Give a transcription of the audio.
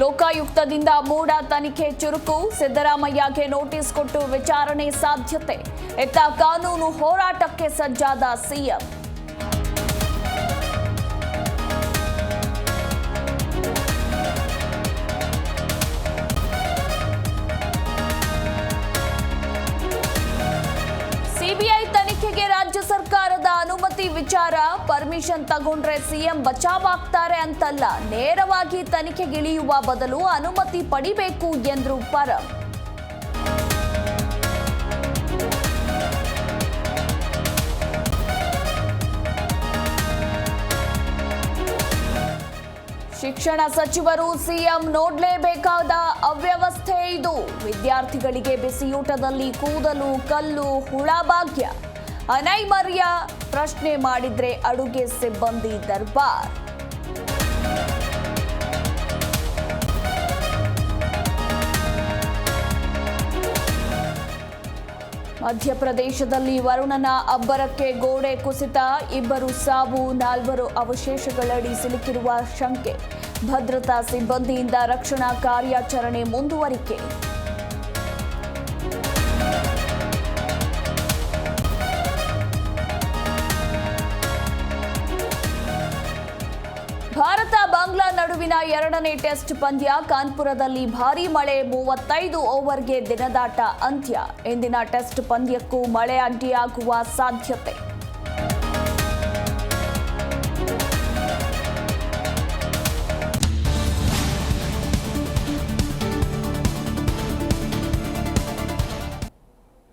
ಲೋಕಾಯುಕ್ತದಿಂದ ಮೂಡ ತನಿಖೆ ಚುರುಕು. ಸಿದ್ದರಾಮಯ್ಯಗೆ ನೋಟಿಸ್ ಕೊಟ್ಟು ವಿಚಾರಣೆ ಸಾಧ್ಯತೆ. ಎತ್ತ ಕಾನೂನು ಹೋರಾಟಕ್ಕೆ ಸಜ್ಜಾದ ಸಿಎಂ. ಸಿಬಿಐ ವಿಚಾರ ಪರ್ಮಿಷನ್ ತಗೊಂಡ್ರೆ ಸಿಎಂ ಬಚಾವ್ ಆಗ್ತಾರೆ ಅಂತಲ್ಲ, ನೇರವಾಗಿ ತನಿಖೆಗಿಳಿಯುವ ಬದಲು ಅನುಮತಿ ಪಡಿಬೇಕು ಎಂದ್ರು ಪರಂ. ಶಿಕ್ಷಣ ಸಚಿವರು ಸಿಎಂ ನೋಡ್ಲೇಬೇಕಾದ ಅವ್ಯವಸ್ಥೆ ಇದು. ವಿದ್ಯಾರ್ಥಿಗಳಿಗೆ ಬಿಸಿಯೂಟದಲ್ಲಿ ಕೂದಲು, ಕಲ್ಲು, ಹುಳ ಭಾಗ್ಯ. ಅನೈಮರ್ಯ ಪ್ರಶ್ನೆ ಮಾಡಿದ್ರೆ ಅಡುಗೆ ಸಿಬ್ಬಂದಿ ದರ್ಬಾರ್. ಮಧ್ಯಪ್ರದೇಶದಲ್ಲಿ ವರುಣನ ಅಬ್ಬರಕ್ಕೆ ಗೋಡೆ ಕುಸಿತ, ಇಬ್ಬರು ಸಾವು, ನಾಲ್ವರು ಅವಶೇಷಗಳಡಿ ಸಿಲುಕಿರುವ ಶಂಕೆ. ಭದ್ರತಾ ಸಿಬ್ಬಂದಿಯಿಂದ ರಕ್ಷಣಾ ಕಾರ್ಯಾಚರಣೆ ಮುಂದುವರಿಕೆ. ಭಾರತ ಬಾಂಗ್ಲಾ ನಡುವಿನ ಎರಡನೇ ಟೆಸ್ಟ್ ಪಂದ್ಯ ಕಾನ್ಪುರದಲ್ಲಿ ಭಾರೀ ಮಳೆ ಮೂವತ್ತೈದು ಓವರ್ಗೆ ದಿನದಾಟ ಅಂತ್ಯ. ಇಂದಿನ ಟೆಸ್ಟ್ ಪಂದ್ಯಕ್ಕೂ ಮಳೆ ಅಡ್ಡಿಯಾಗುವ ಸಾಧ್ಯತೆ.